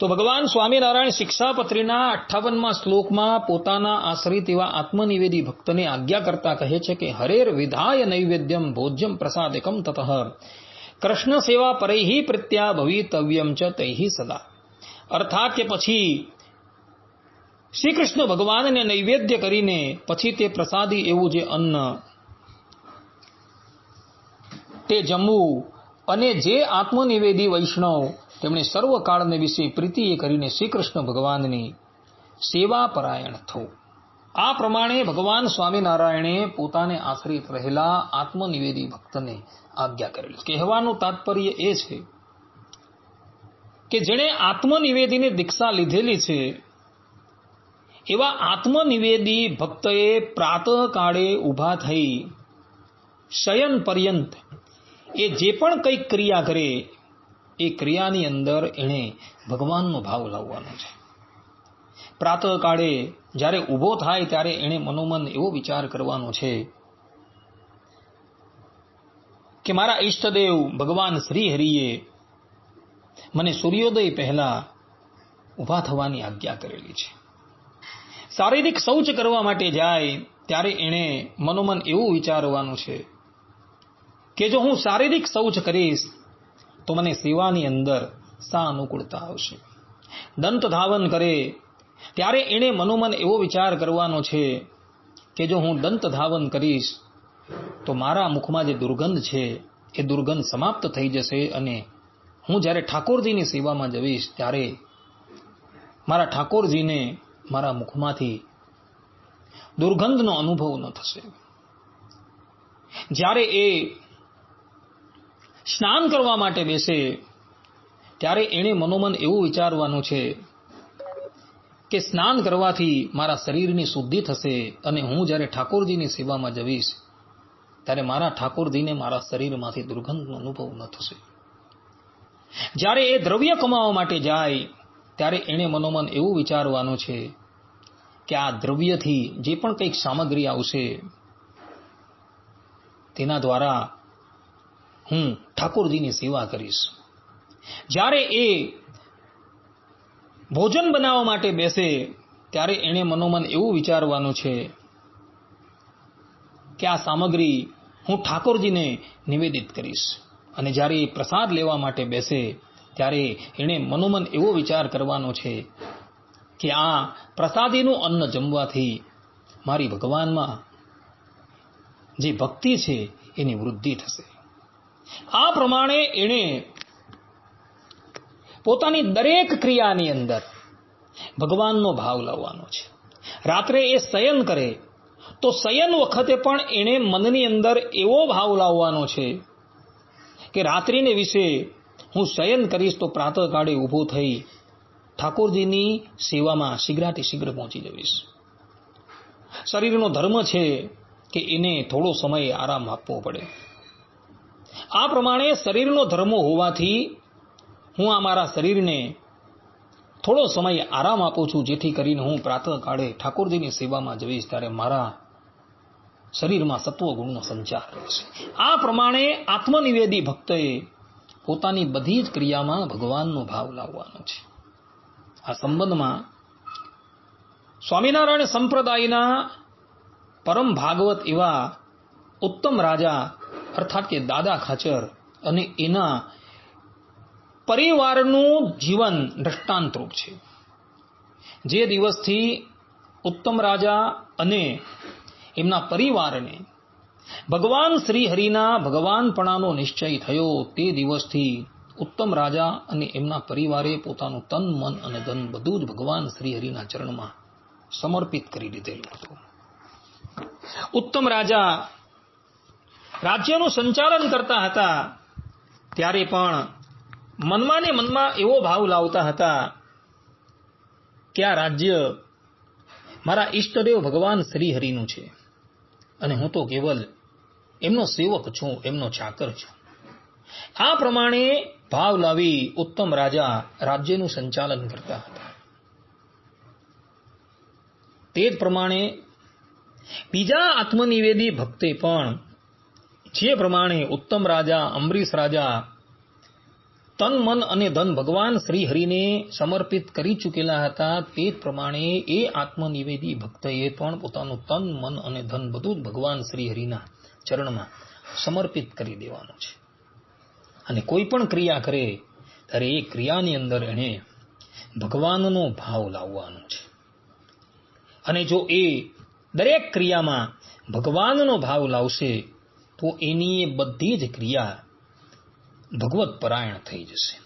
તો ભગવાન સ્વામિનારાયણ શિક્ષાપત્રીના અઠ્ઠાવનમાં શ્લોકમાં પોતાના આશ્રિત એવા આત્મનિવેદી ભક્તને આજ્ઞા કરતા કહે છે કે હરેર વિધાય નૈવેદ્યમ ભોજ્યમ પ્રસાદકમ તતઃ. કૃષ્ણ સેવા પરૈહી પ્રત્યા ભવિતવ્યમ ચ તૈહી સદા. અર્થાત કે પછી શ્રી કૃષ્ણ ભગવાનને નૈવેદ્ય કરીને પછી તે પ્રસાદી એવું જે અન્ન, તે જમવું અને જે આત્મનિવેદી વૈષ્ણવ તેમણે સર્વકાળને વિશે પ્રીતિએ કરીને શ્રી ભગવાનની સેવા થવું. આ પ્રમાણે ભગવાન સ્વામિનારાયણે પોતાને આશ્રિત રહેલા આત્મનિવેદી ભક્તને આજ્ઞા કરેલી. કહેવાનું તાત્પર્ય એ છે કે જેણે આત્મનિવેદીની દીક્ષા લીધેલી છે, એવા આત્મનિવેદી ભક્તએ પ્રાતઃકાળે ઊભા થઈ શયન પર્યંત એ જે પણ કંઈક ક્રિયા કરે એ ક્રિયાની અંદર એણે ભગવાનનો ભાવ લાવવાનો છે. પ્રાતઃકાળે જ્યારે ઊભો થાય ત્યારે એણે મનોમન એવો વિચાર કરવાનો છે કે મારા ઈષ્ટદેવ ભગવાન શ્રી મને સૂર્યોદય પહેલા ઊભા થવાની આજ્ઞા કરેલી છે. શારીરિક શૌચ કરવા માટે જાય ત્યારે એણે મનોમન એવું વિચારવાનું છે કે જો હું શારીરિક શૌચ કરીશ તો મને સેવાની અંદર સા અનુકૂળતા આવશે. દંત ધાવન કરે, ત્યારે એણે મનોમન એવો વિચાર કરવાનો છે કે જો હું દંત ધાવન કરીશ, તો મારા મુખમાં જે દુર્ગંધ છે, એ દુર્ગંધ સમાપ્ત થઈ જશે અને હું જ્યારે ઠાકોરજીની સેવામાં જઈશ ત્યારે મારા ઠાકોરજીને મારા મુખમાંથી દુર્ગંધનો અનુભવ ન થશે. જ્યારે એ સ્નાન કરવા માટે બેસે, ત્યારે એણે મનોમન એવું વિચારવાનું છે કે સ્નાન કરવાથી મારા શરીરની શુદ્ધિ થશે અને હું જ્યારે ઠાકોરજીની સેવામાં જઈશ ત્યારે મારા ઠાકોરજીને મારા શરીરમાંથી દુર્ગંધનો અનુભવ ન થશે. જ્યારે એ દ્રવ્ય કમાવા માટે જાય, ત્યારે એણે મનોમન એવું વિચારવાનું છે કે આ દ્રવ્યથી જે પણ કંઈક સામગ્રી આવશે, તેના દ્વારા હું ઠાકોરજીની સેવા કરીશ. જ્યારે એ ભોજન બનાવવા માટે બેસે, ત્યારે એણે મનોમન એવું વિચારવાનું છે કે આ સામગ્રી હું ઠાકોરજીને નિવેદિત કરીશ. અને જ્યારે એ પ્રસાદ લેવા માટે બેસે, ત્યારે એણે મનોમન એવો વિચાર કરવાનો છે કે આ પ્રસાદીનું અન્ન જમવાથી મારી ભગવાનમાં જે ભક્તિ છે, એની વૃદ્ધિ થશે. આ પ્રમાણે એણે પોતાની દરેક ક્રિયાની અંદર ભગવાનનો ભાવ લાવવાનો છે. રાત્રે એ શયન કરે, તો શયન વખતે પણ એણે મનની અંદર એવો ભાવ લાવવાનો છે કે રાત્રિને વિશે હું શયન કરીશ તો પ્રાતઃકાળે ઊભો થઈ ઠાકોરજીની સેવામાં શીઘ્રાથી શીઘ્ર પહોંચી જઈશ શરીરનો ધર્મ છે કે એને થોડો સમય આરામ આપવો પડે. આ પ્રમાણે શરીરનો ધર્મો હોવાથી હું આ મારા શરીરને થોડો સમય આરામ આપું છું, જેથી કરીને હું પ્રાતઃકાળે ઠાકોરજીની સેવામાં જઈશ ત્યારે મારા શરીરમાં સત્વગુણનો સંચાર રહેશે આ પ્રમાણે આત્મનિવેદી ભક્તએ પોતાની બધી જ ક્રિયામાં ભગવાનનો ભાવ લાવવાનો છે. આ સંબંધમાં સ્વામિનારાયણ સંપ્રદાયના પરમ ભાગવત એવા ઉત્તમ રાજા અર્થાત કે દાદા ખાચર અને એના પરિવારનું જીવન દ્રષ્ટાંતરૂપ છે. જે દિવસથી ઉત્તમ રાજા અને એમના પરિવારને ભગવાન શ્રી ભગવાનપણાનો નિશ્ચય થયો તે દિવસથી ઉત્તમ રાજા અને એમના પરિવારે પોતાનું તન, મન અને ધન બધું જ ભગવાન શ્રી હરિના ચરણમાં સમર્પિત કરી દીધેલું હતું. ઉત્તમ રાજા રાજ્યનું સંચાલન કરતા હતા, ત્યારે પણ મનમાં ને મનમાં એવો ભાવ લાવતા હતા કે આ રાજ્ય મારા ઈષ્ટદેવ ભગવાન શ્રી હરિનું છે. અને હું તો કેવલ એમનો સેવક છું, એમનો ચાકર છું. આ પ્રમાણે ભાવ લાવી ઉત્તમ રાજા રાજ્યનું સંચાલન કરતા હતા. તે જ પ્રમાણે બીજા આત્મનિવેદી ભક્તે પણ જે પ્રમાણે ઉત્તમ રાજા અંબરીશ રાજા તન, મન અને ધન ભગવાન શ્રી સમર્પિત કરી ચૂકેલા હતા, તે જ પ્રમાણે એ આત્મનિવેદી ભક્તએ પણ પોતાનું તન, મન અને ધન બધું જ ભગવાન શ્રી ચરણમાં સમર્પિત કરી દેવાનું છે. અને કોઈ પણ ક્રિયા કરે, ત્યારે એ ક્રિયાની અંદર એણે ભગવાનનો ભાવ લાવવાનો છે. અને જો એ દરેક ક્રિયામાં ભગવાનનો ભાવ લાવશે તો એની એ બધી જ ક્રિયા ભગવત પરાયણ થઈ જશે.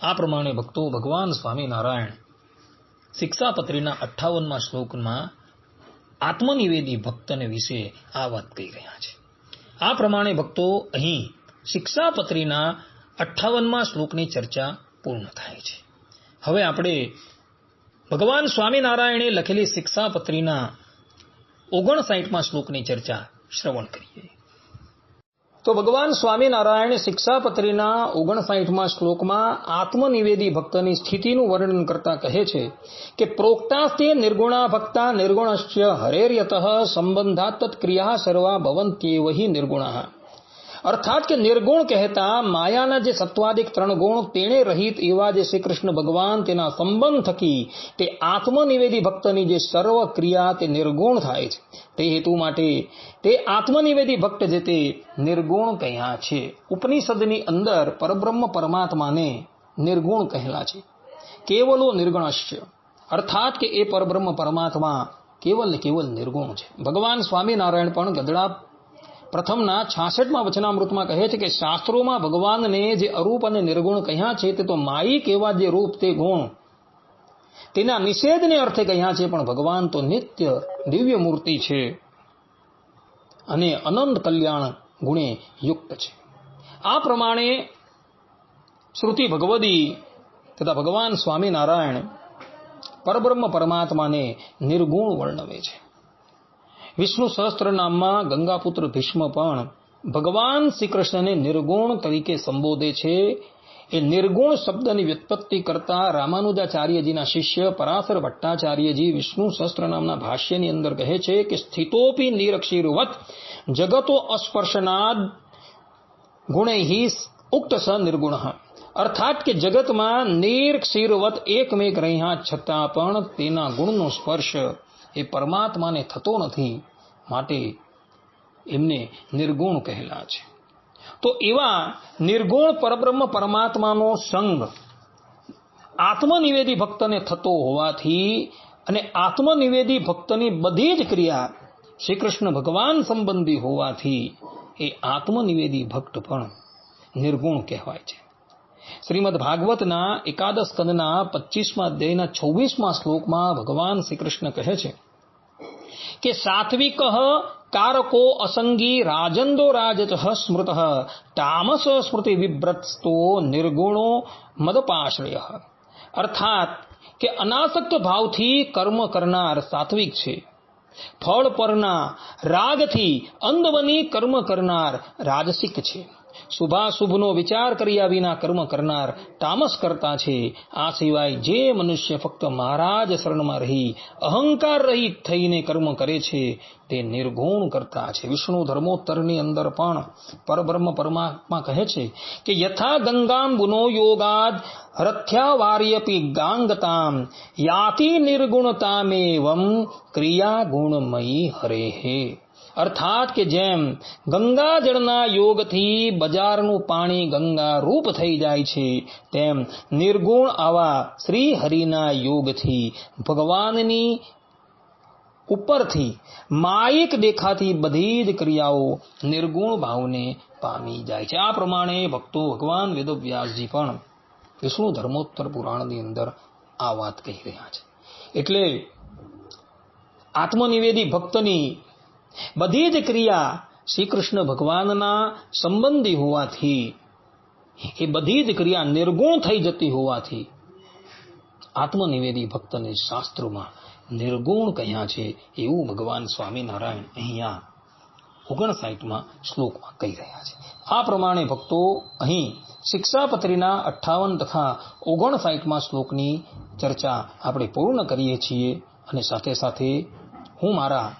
આ પ્રમાણે ભક્તો ભગવાન સ્વામિનારાયણ શિક્ષાપત્રીના અઠ્ઠાવનમાં શ્લોકમાં આત્મનિવેદી ભક્તને વિશે આ વાત કહી રહ્યા છે. આ પ્રમાણે ભક્તો અહીં શિક્ષાપત્રીના અઠ્ઠાવનમાં શ્લોકની ચર્ચા પૂર્ણ થાય છે. હવે આપણે ભગવાન સ્વામિનારાયણે લખેલી શિક્ષાપત્રીના ઓગણસાઠમાં શ્લોકની ચર્ચા શ્રવણ કરીએ. તો ભગવાન સ્વામિનારાયણ શિક્ષાપત્રીના ઓગણસાઠમાં શ્લોકમાં આત્મનિવેદી ભક્તની સ્થિતિનું વર્ણન કરતા કહે છે કે પ્રોક્તાસ્તે નિર્ગુણા ભક્તા નિર્ગુણશ્ચ હરેર્યત સંબંધાત તત્ક્રિયા સર્વા ભવંત્યેવ હિ નિર્ગુણા. અર્થાત કે નિર્ગુણ કહેતા માયાના જે સત્વાદિક ત્રણ ગુણ તેણે રહિત એવા જે શ્રી કૃષ્ણ ભગવાન તેના સંબંધ થકી તે આત્મનિવેદી ભક્તની જે સર્વ ક્રિયા તે નિર્ગુણ થાય છે. તે હેતુ માટે તે આત્મનિવેદી ભક્ત જે તે નિર્ગુણ કહ્યા છે. ઉપનિષદની અંદર પરબ્રહ્મ પરમાત્માને નિર્ગુણ કહેલા છે. કેવલો નિર્ગુણશ્ય. અર્થાત કે એ પરબ્રહ્મ પરમાત્મા કેવલ ને કેવલ નિર્ગુણ છે. ભગવાન સ્વામિનારાયણ પણ ગદડા પ્રથમના છાસઠમાં વચનામૃતમાં કહે છે કે શાસ્ત્રોમાં ભગવાનને જે અરૂપ અને નિર્ગુણ કહ્યા છે તે તો માયિક એવા જે રૂપ તે ગુણ. તેના નિષેધને અર્થે કહ્યા છે, પણ ભગવાન તો નિત્ય દિવ્ય મૂર્તિ છે અને અનંત કલ્યાણ ગુણે યુક્ત છે. આ પ્રમાણે શ્રુતિ ભગવદી તથા ભગવાન સ્વામિનારાયણ પરબ્રહ્મ પરમાત્માને નિર્ગુણ વર્ણવે છે. વિષ્ણુ સહસ્ત્ર નામમાં ગંગાપુત્ર ભીષ્મ પણ ભગવાન શ્રી કૃષ્ણને નિર્ગુણ તરીકે સંબોધે છે. એ નિર્ગુણ શબ્દની વ્યુત્પત્તિ કરતા રામાનુજાચાર્યજીના શિષ્ય પરાશર ભટ્ટાચાર્યજી વિષ્ણુ સહસ્ત્ર નામના ભાષ્યની અંદર કહે છે કે સ્થિતોપી નિરક્ષીરવત જગતો અસ્પર્શનાદ ગુણૈ ઉક્ત સ નિર્ગુણ. અર્થાત કે જગતમાં નિરક્ષીરવત એકમેક રહ્યા છતાં પણ તેના ગુણનો સ્પર્શ એ પરમાત્માને થતો નથી માટે એમને નિર્ગુણ કહેલા છે. તો એવા નિર્ગુણ પરબ્રહ્મ પરમાત્માનો સંગ આત્મનિવેદી ભક્તને થતો હોવાથી અને આત્મનિવેદી ભક્તની બધી જ ક્રિયા શ્રી કૃષ્ણ ભગવાન સંબંધી હોવાથી એ આત્મનિવેદી ભક્ત પણ નિર્ગુણ કહેવાય છે. શ્રીમદ ભાગવતના એકાદશ સ્કંદના પચીસમાં અધ્યાયના છવ્વીસમાં શ્લોકમાં ભગવાન શ્રી કહે છે કે સાત્વિક કારકો અસંગી રાજંદો રાજત સ્મૃત તામસ સ્મૃતિ વિવ્રતસ્તો નિર્ગુણો મદપાશ્રય। અર્થાત કે અનાસક્ત ભાવથી કર્મ કરનાર સાત્વિક છે। ફળ પરના રાગથી અંધ બની કર્મ કરનાર રાજસિક છે। શુભાશુભનો વિચાર કર્યા વિના કર્મ કરનાર તામસ કરતા છે. આ સિવાય જે મનુષ્ય ફક્ત મહારાજ શરણમાં રહી, અહંકાર રહિત થઈને કર્મ કરે છે, તે નિર્ગુણ કરતા છે. વિષ્ણુ ધર્મોત્તરની અંદર પણ પરબ્રહ્મ પરમાત્મા કહે છે કે, યથા ગંગામ ગુનો યોગાદ રથ્યાવાર્યપી ગાંગતામ, યાતિ નિર્ગુણતામેવમ ક્રિયા ગુણમયી હરેહે અર્થાત કે જેમ ગંગા જળના યોગથી બજારનું પાણી ગંગા રૂપ થઈ જાય છે, તેમ નિર્ગુણ આવા શ્રી હરિના યોગથી ભગવાનની ઉપરથી માયિક દેખાતી બધી જ ક્રિયાઓ નિર્ગુણ ભાવને પામી જાય છે. આ પ્રમાણે ભક્તો ભગવાન વેદવ્યાસજી પણ વિષ્ણુ ધર્મોત્તર પુરાણની અંદર આ વાત કહી રહ્યા છે. એટલે આત્મનિવેદી ભક્તની બધી જ ક્રિયા શ્રી કૃષ્ણ ભગવાનના સંબંધી હોવાથી, એ બધી જ ક્રિયા નિર્ગુણ થઈ જતી હોવાથી, આત્મનિવેદી ભક્તને શાસ્ત્રોમાં નિર્ગુણ કહ્યા છે એવું ભગવાન સ્વામિનારાયણ અહીંયા ઓગણસાઠમાં શ્લોકમાં કહી રહ્યા છે. આ પ્રમાણે ભક્તો અહીં શિક્ષાપત્રીના અઠ્ઠાવન તથા ઓગણસાઠમાં શ્લોકની ચર્ચા આપણે પૂર્ણ કરીએ છીએ અને સાથે સાથે હું મારા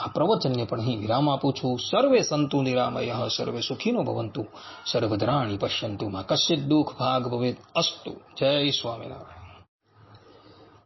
આ પ્રવચનને પણ અહીં વિરામ આપું છું. સર્વે સંતુ નિરામય, સર્વે સુખીનો ભવંતુ, સર્વદ્રાણી પશ્યંતુ માં કશ્ચિત દુઃખ ભાગ ભવેત અસ્તુ. જય સ્વામિનારાયણ.